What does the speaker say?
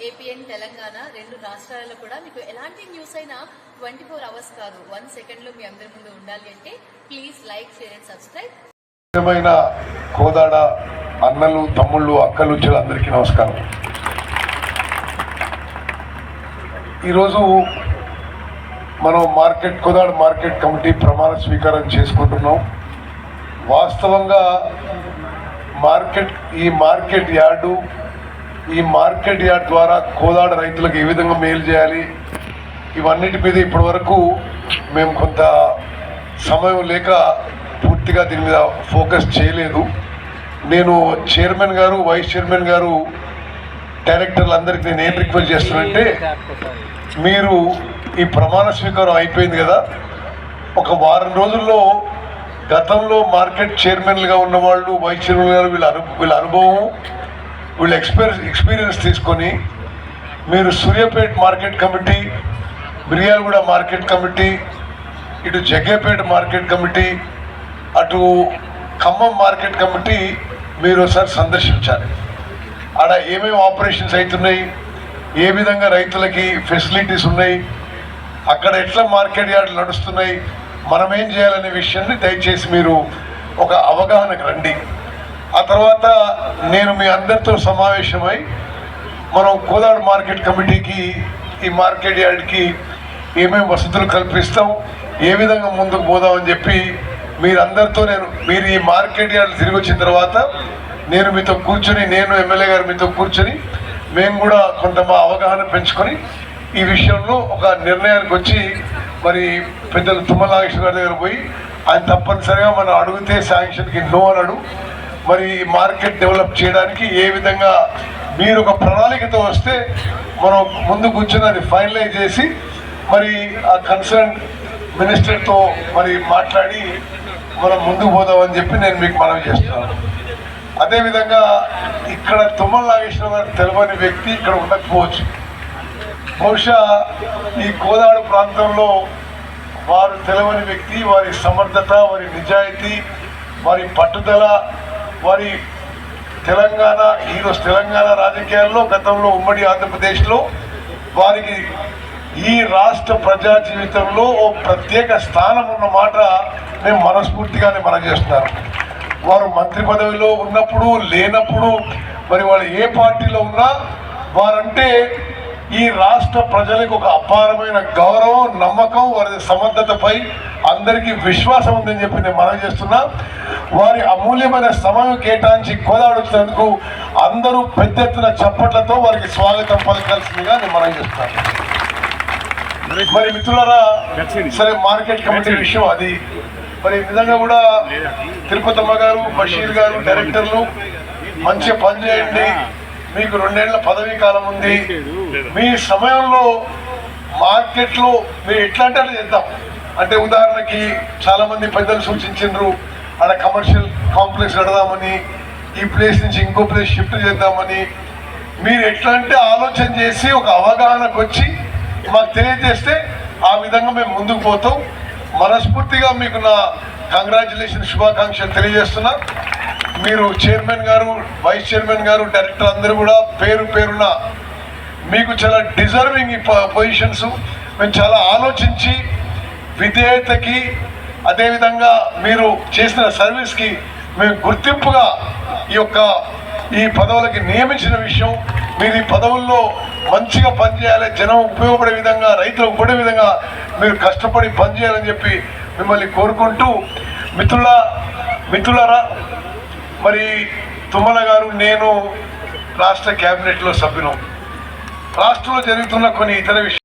తెలంగాణ రెండు రాష్ట్రాలలో కూడా మీకు ఎలాంటి న్యూస్ అయినా ట్వంటీ ఫోర్ అవర్స్ కాదు. వన్ సెకండ్లో మీ అందరి ముందు ఉండాలి అంటే please like share and subscribe ప్రియమైన కోదాడ అన్నలు తమ్ముళ్ళు అక్కలు అందరికీ నమస్కారం. ఈరోజు మనం మార్కెట్ కోదాడ మార్కెట్ కమిటీ ప్రమాణ స్వీకారం చేసుకుంటున్నాం. వాస్తవంగా మార్కెట్ ఈ మార్కెట్ యార్డు ఈ మార్కెట్ యార్డ్ ద్వారా కోదాడ రైతులకు ఏ విధంగా మేలు చేయాలి? ఇవన్నిటి మీద ఇప్పటి వరకు మేము కొంత సమయం లేక పూర్తిగా దీని మీద ఫోకస్ చేయలేదు. నేను చైర్మన్ గారు వైస్ చైర్మన్ గారు డైరెక్టర్లందరికీ నేను ఏం రిక్వెస్ట్ చేస్తున్నానంటే మీరు ఈ ప్రమాణ స్వీకారం అయిపోయింది కదా. ఒక వారం రోజుల్లో గతంలో మార్కెట్ చైర్మన్లుగా ఉన్న వాళ్ళు వైస్ చైర్మన్ గారు వీళ్ళ అను వీళ్ళ అనుభవం వీళ్ళు ఎక్స్పీరియన్స్ ఎక్స్పీరియన్స్ తీసుకొని మీరు Suryapet market committee Miryalaguda market committee ఇటు జగ్గేపేట మార్కెట్ కమిటీ అటు ఖమ్మం మార్కెట్ కమిటీ మీరు ఒకసారి సందర్శించాలి. ఆడ ఏమేమి ఆపరేషన్స్ అవుతున్నాయి ఏ విధంగా రైతులకి ఫెసిలిటీస్ ఉన్నాయి అక్కడ ఎట్లా మార్కెట్ యార్డులు నడుస్తున్నాయి మనం ఏం చేయాలనే విషయాన్ని దయచేసి మీరు ఒక అవగాహనకు రండి. ఆ తర్వాత నేను మీ అందరితో సమావేశమై మనం కోదాడు మార్కెట్ కమిటీకి ఈ మార్కెట్ యార్డ్కి ఏమేమి వసతులు కల్పిస్తాం ఏ విధంగా ముందుకు పోదామని చెప్పి మీరందరితో నేను మీరు ఈ మార్కెట్ యార్డ్ తిరిగి వచ్చిన తర్వాత నేను మీతో కూర్చొని నేను ఎమ్మెల్యే గారు మీతో కూర్చొని మేము కూడా కొంత మా అవగాహన పెంచుకొని ఈ విషయంలో ఒక నిర్ణయానికి వచ్చి మరి పెద్దలు తుమ్మలాగేశ్వర గారి దగ్గర పోయి ఆయన తప్పనిసరిగా మనం అడిగితే శాంక్షన్కి నో అనడు. మరి మార్కెట్ డెవలప్ చేయడానికి ఏ విధంగా మీరు ఒక ప్రణాళికతో వస్తే మనం ముందు కూర్చొని అది ఫైనలైజ్ చేసి మరి ఆ కన్సర్న్ మినిస్టర్తో మరి మాట్లాడి మనం ముందుకు పోదామని చెప్పి నేను మీకు మనవి చేస్తున్నాను. అదేవిధంగా ఇక్కడ తుమ్మల నాగేశ్వర గారు తెలియని వ్యక్తి ఇక్కడ ఉండకపోవచ్చు. బహుశా ఈ గోదావరి ప్రాంతంలో వారు తెలియని వ్యక్తి వారి సమర్థత వారి నిజాయితీ వారి పట్టుదల వారి తెలంగాణ ఈరోజు తెలంగాణ రాజకీయాల్లో గతంలో ఉమ్మడి ఆంధ్రప్రదేశ్లో వారికి ఈ రాష్ట్ర ప్రజా జీవితంలో ఓ ప్రత్యేక స్థానం ఉన్న మాట నేను మనస్ఫూర్తిగానే మనం చేస్తున్నాను వారు మంత్రి పదవిలో ఉన్నప్పుడు లేనప్పుడు మరి వాళ్ళు ఏ పార్టీలో ఉన్నా వారంటే ఈ రాష్ట్ర ప్రజలకు ఒక అపారమైన గౌరవం నమ్మకం వారి సమర్థతపై అందరికీ విశ్వాసం ఉందని చెప్పి నేను మనం చేస్తున్నా. వారి అమూల్యమైన సమయం కేటాయించి కోదాడుతున్నందుకు అందరూ పెద్ద ఎత్తున చప్పట్లతో వారికి స్వాగతం పలకాల్సిందిగా నేను మనం చేస్తున్నాను మరి మిత్రులారా సరే మార్కెట్ కమిటీ విషయం అది. మరి నిజంగా కూడా తిరుపతమ్మ గారు బషీర్ గారు డైరెక్టర్లు మంచిగా పనిచేయండి మీకు రెండేళ్ళ పదవీ కాలం ఉంది. మీ సమయంలో మార్కెట్లో మీరు ఎట్లా అంటే చేద్దాం? అంటే ఉదాహరణకి చాలా మంది పెద్దలు సూచించారు అక్కడ కమర్షియల్ కాంప్లెక్స్ కడదామని ఈ ప్లేస్ నుంచి ఇంకో ప్లేస్ షిఫ్ట్ చేద్దామని. మీరు ఎట్లా అంటే ఆలోచన చేసి ఒక అవగాహనకు వచ్చి మాకు తెలియజేస్తే ఆ విధంగా మేము ముందుకు పోతాం. మనస్ఫూర్తిగా మీకు నా కంగ్రాచులేషన్ శుభాకాంక్షలు తెలియజేస్తున్నా. మీరు చైర్మన్ గారు వైస్ చైర్మన్ గారు డైరెక్టర్ అందరూ కూడా పేరు పేరున మీకు చాలా డిజర్వింగ్ ఈ పొజిషన్స్ మేము చాలా ఆలోచించి విధేయతకి అదేవిధంగా మీరు చేసిన సర్వీస్కి మేము గుర్తింపుగా ఈ యొక్క ఈ పదవులకి నియమించిన విషయం మీరు ఈ పదవుల్లో మంచిగా పనిచేయాలి జనం ఉపయోగపడే విధంగా రైతులకు ఉపయోగపడే విధంగా మీరు కష్టపడి పనిచేయాలని చెప్పి మిమ్మల్ని కోరుకుంటూ మిత్రుల మిత్రులరా మరి తుమ్మల గారు నేను రాష్ట్ర క్యాబినెట్లో సభ్యులం. రాష్ట్రంలో జరుగుతున్న కొన్ని ఇతర విషయాలు